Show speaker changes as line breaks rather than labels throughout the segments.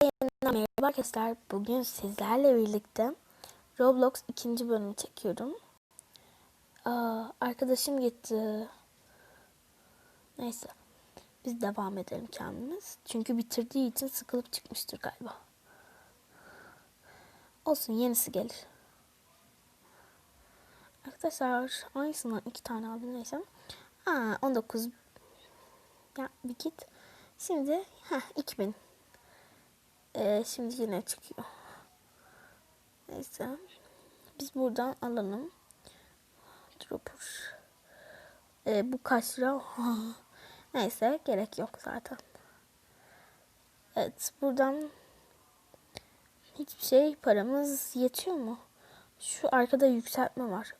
Merhaba arkadaşlar. Bugün sizlerle birlikte Roblox ikinci bölümü çekiyorum. Aa, arkadaşım gitti. Neyse. Biz devam edelim kendimiz. Çünkü bitirdiği için sıkılıp çıkmıştır galiba. Olsun yenisi gelir. Arkadaşlar aynısından iki tane aldım neyse. Aa, 19 ya bir git. Şimdi ha 2000 ee, şimdi yine çıkıyor. Neyse. Biz buradan alalım. Dropper. Ee, bu kaç lira? Neyse gerek yok zaten. Evet buradan hiçbir şey paramız yetiyor mu? Şu arkada yükseltme var.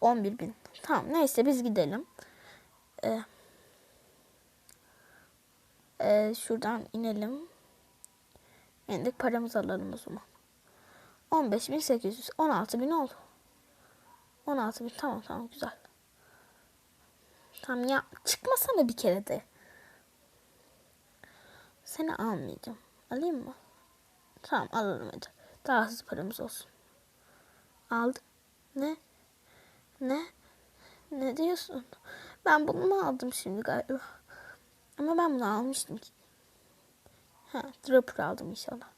11 bin. Tamam neyse biz gidelim. Ee, e, şuradan inelim. İndik paramızı alalım o zaman. 15.800. 16.000 oldu. 16.000 tamam tamam güzel. Tamam ya çıkmasana bir kere de. Seni almayacağım. Alayım mı? Tamam alalım hadi. Daha hızlı paramız olsun. Aldım. Ne? Ne? Ne diyorsun? Ben bunu mu aldım şimdi galiba? Ama ben bunu almıştım ki. Ha, dropper aldım inşallah.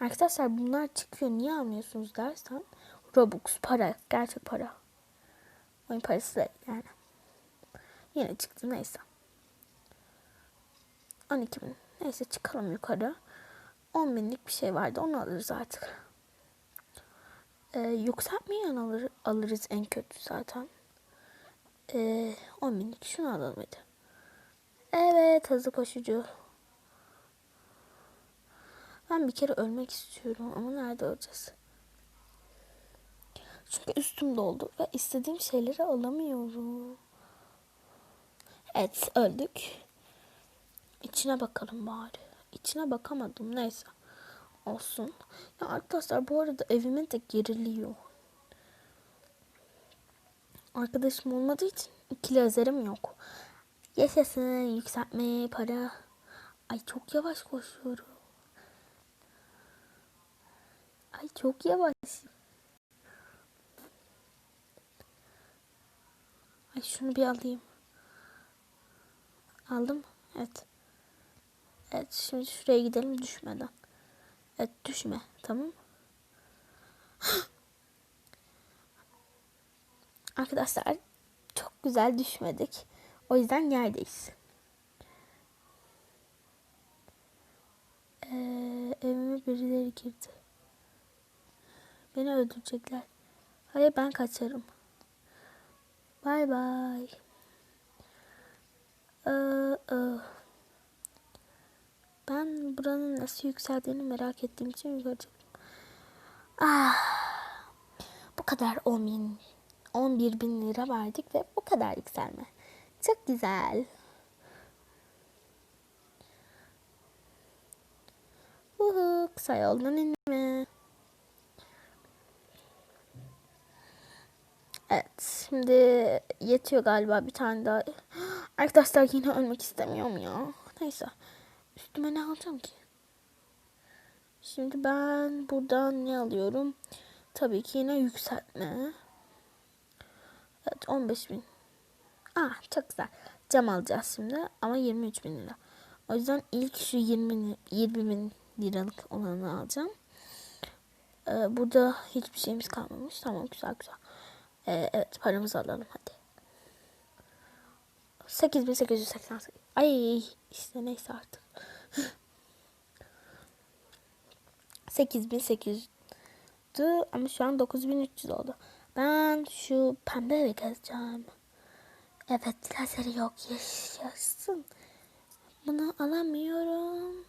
Arkadaşlar bunlar çıkıyor. Niye almıyorsunuz dersen Robux para. Gerçek para. Oyun parası değil yani. Yine çıktı neyse. 12 bin. Neyse çıkalım yukarı. 10 binlik bir şey vardı. Onu alırız artık. Ee, yükseltmeyen alır, alırız en kötü zaten. Ee, 10 binlik şunu alalım hadi. Evet hızlı koşucu. Ben bir kere ölmek istiyorum ama nerede öleceğiz? Çünkü üstüm doldu ve istediğim şeyleri alamıyorum. Evet öldük. İçine bakalım bari. İçine bakamadım neyse. Olsun. Ya arkadaşlar bu arada evimin de geriliyor. Arkadaşım olmadığı için ikili özerim yok. Yaşasın yükseltme para. Ay çok yavaş koşuyorum. Ay çok yavaş. Ay şunu bir alayım. Aldım. Evet. Evet şimdi şuraya gidelim düşmeden. Evet düşme. Tamam. Arkadaşlar çok güzel düşmedik. O yüzden yerdeyiz. Ee, evime birileri girdi. Beni öldürecekler. Hayır ben kaçarım. Bay bay. Ee, e. Ben buranın nasıl yükseldiğini merak ettiğim için yukarı. Ah, bu kadar 10 bin, 11 bin lira verdik ve bu kadar yükselme. Çok güzel. Uhu, kısa yoldan inme. Evet şimdi yetiyor galiba bir tane daha. Arkadaşlar yine ölmek istemiyorum ya. Neyse. Üstüme ne alacağım ki? Şimdi ben buradan ne alıyorum? Tabii ki yine yükseltme. Evet 15 bin. Ah çok güzel. Cam alacağız şimdi ama 23 bin lira. O yüzden ilk şu 20, 20 bin liralık olanı alacağım. Ee, burada hiçbir şeyimiz kalmamış. Tamam güzel güzel. Ee, evet paramızı alalım hadi. 8888. Ay işte neyse artık. 8800'dü ama şu an 9300 oldu. Ben şu pembe evi gezeceğim. Evet lazeri yok yaşasın. Bunu alamıyorum.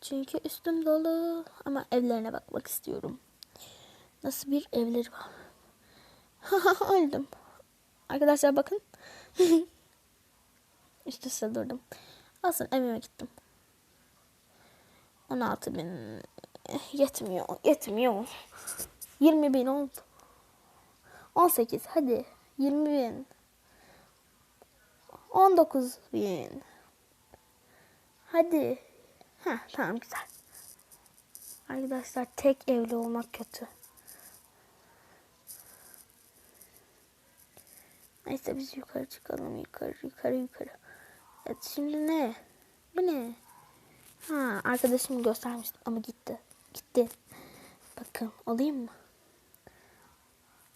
Çünkü üstüm dolu ama evlerine bakmak istiyorum. Nasıl bir evleri var. Öldüm. Arkadaşlar bakın. Üst üste durdum. Olsun evime gittim. 16 bin yetmiyor. Yetmiyor. 20 bin oldu. 18 hadi. 20 bin. 19 bin. Hadi. Ha tamam güzel. Arkadaşlar tek evli olmak kötü. Neyse biz yukarı çıkalım. Yukarı yukarı yukarı. Evet şimdi ne? Bu ne? Ha arkadaşım göstermiştim ama gitti. Gitti. Bakın alayım mı?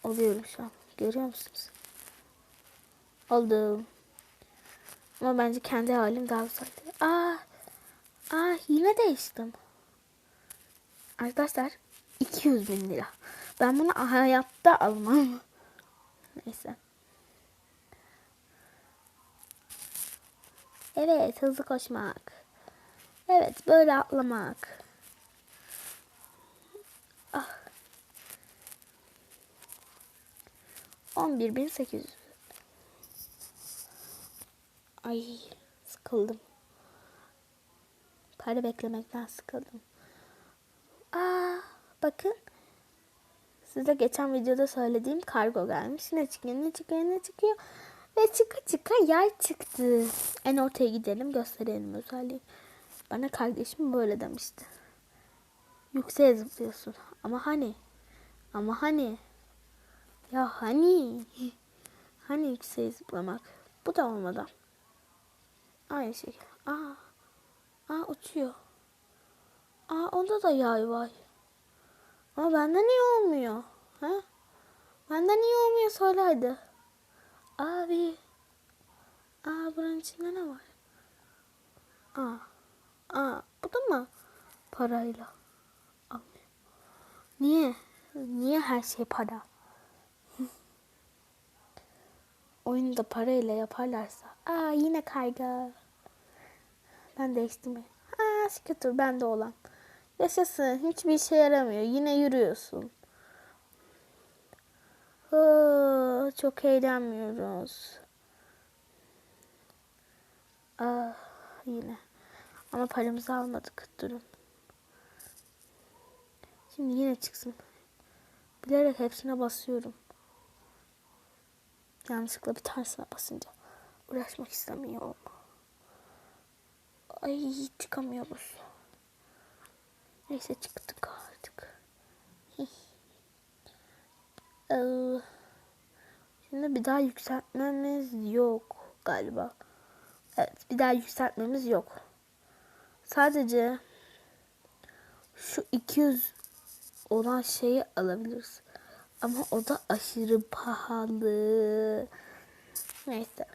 Alıyorum şu an. Görüyor musunuz? Aldım. Ama bence kendi halim daha güzeldi. Aa, aa yine değiştim. Arkadaşlar 200 bin lira. Ben bunu hayatta almam. Neyse. Evet hızlı koşmak. Evet böyle atlamak. Ah. 11.800. Ay sıkıldım. Para beklemekten sıkıldım. Aa bakın. Size geçen videoda söylediğim kargo gelmiş. Ne çıkıyor ne çıkıyor ne çıkıyor. Ve çıka çıka yay çıktı. En ortaya gidelim gösterelim özelliği. Bana kardeşim böyle demişti. Yükseğe zıplıyorsun. Ama hani? Ama hani? Ya hani? Hani yükseğe zıplamak? Bu da olmadı. Aynı şey. Aa. Aa uçuyor. Aa onda da yay var. Ama bende niye olmuyor? Ha? Bende niye olmuyor söyle hadi. Abi. Aa buranın içinde ne var? Aa. Aa bu da mı? Parayla. Almıyor. Niye? Niye her şey para? Oyunda parayla yaparlarsa. Aa yine kayga. Ben değiştim. Aa scooter bende olan. Yaşasın. Hiçbir işe yaramıyor. Yine yürüyorsun. Oo, çok eğlenmiyoruz. Ah yine. Ama paramızı almadık. Durun. Şimdi yine çıksın. Bilerek hepsine basıyorum. Yanlışlıkla bir tanesine basınca uğraşmak istemiyorum. Ay çıkamıyoruz. Neyse çıktık artık. Ee, Şimdi bir daha yükseltmemiz yok galiba. Evet bir daha yükseltmemiz yok. Sadece şu 200 olan şeyi alabiliriz. Ama o da aşırı pahalı. Neyse.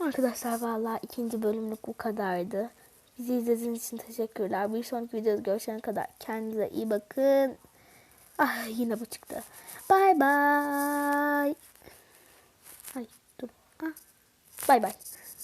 Arkadaşlar vallahi ikinci bölümlük bu kadardı. Bizi izlediğiniz için teşekkürler. Bir sonraki videoda görüşene kadar kendinize iyi bakın. Ah yine bu çıktı. Bye bye. Ay dur. Ah. Bye bye.